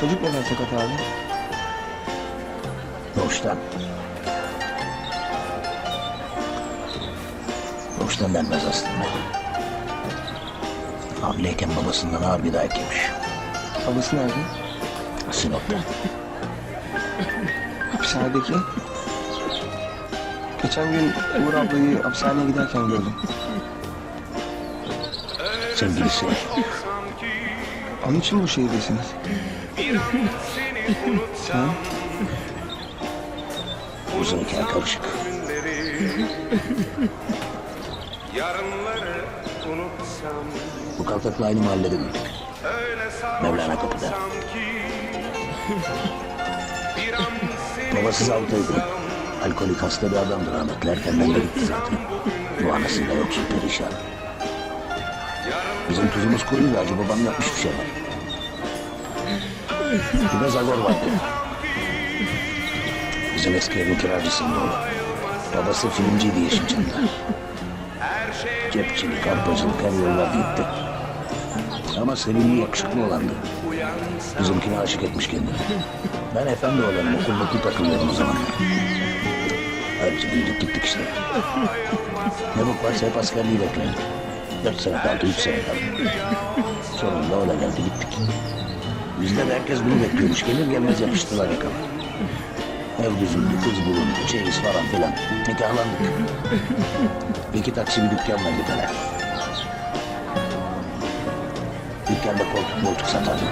Çocuk neden sakat abi? Doğuştan. Doğuştan denmez aslında. Hamileyken babasından ağır bir dayak yemiş. Babası nerede? Sinop'ta. Hapishanedeki. Geçen gün Uğur ablayı hapishaneye giderken gördüm. Sevgilisi. Onun için bu şehirdesiniz. Ha? Uzun hikaye karışık. Yarınları unutsam Bu kaltakla aynı mahallede büyüdük. Öyle Mevlana kapıda. sarhoşsam ki Bir an seni Babası zabıtaydı. Alkolik hasta bir adamdır rahmetli. Erkenden de gitti zaten. Bu anasında yoksul perişan. Bizim tuzumuz kuruydu. Hacı babam yapmış bir şeyler. De Zagor vardı. Bizim eski evin kiracısıydı o. Babası filmciydi Yeşilçam'da. Cepçilik, arpacılık her yollar gitti. Ama sevimli yakışıklı olandı. Bizimkine aşık etmiş kendini. Ben efendi olanım, okuldaki takılıyordum o zaman. Ayrıca büyüdük gittik işte. Ne bok varsa hep askerliği bekledim. Dört sene kaldı, üç sene kaldı. Sonunda da geldi gittik. Bizde de herkes bunu bekliyormuş. Gelir gelmez yapıştılar yakama. Ev düzüldü, kız bulundu, çeyiz falan filan. Nikahlandık. Bir iki taksi bir dükkan verdik hele. Dükkanda koltuk moltuk satardım.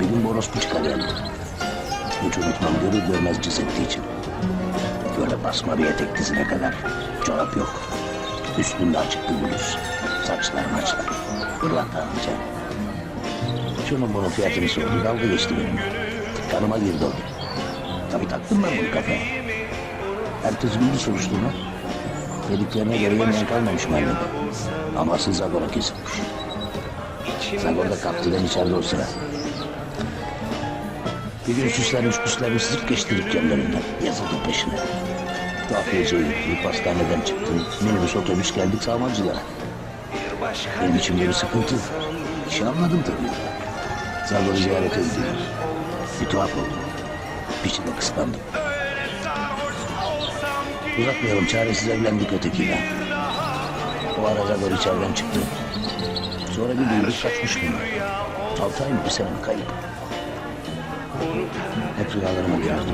Bir gün orospu çıkar yanıma. Hiç unutmam görür görmez cız ettiği için. Böyle basma bir etek dizine kadar. Çorap yok. Üstünde açık bir bluz. Saçlar maçlar. Pırlanta alacak. Şunun bunun fiyatını sordu. Dalga geçti benim. Kanıma girdi o gün. Tabii taktım ben bunu kafaya. Herkes bildi soruştuğunu. Dediklerine göre yemeyen kalmamış mahallede. Ama siz Zagor'a kesilmiş. Zagor'da kaptıdan içeride o sıra. Bir gün süslenmiş püslenmiş zırt geçti dükkanlarından. Yazıldı peşine. Kafiyece yürüyüp hastaneden çıktım. Minibüs otobüs geldik sağmancılara. Benim içimde bir sıkıntı. Bir şey anladım tabii. Zagor'u ziyarete gidiyoruz. Bir tuhaf oldum. Bir de kıskandım. Uzatmayalım çaresiz evlendik ötekiyle. O ara Zagor içeriden çıktı. Sonra bir duyduk kaçmış bunlar. Altı ay mı bir sene mi kayıp. Hep rüyalarıma girerdi.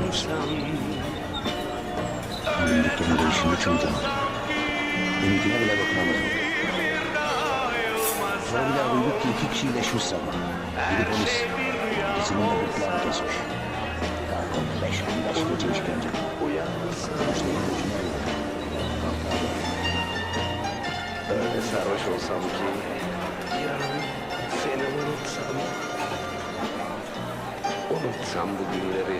Benim dükkanın değişimde çocuğum. Benimkine bile dokunamadım. Daha duyduk ki iki kişi iyileşmiş sabah. Biri polis. İkisinin de gırtlağını kesmiş. Konu beş gün beş gece işkence. Müşterinin gözüne. Öyle sarhoş olsam ki Yarın seni unutsam Unutsam bu günleri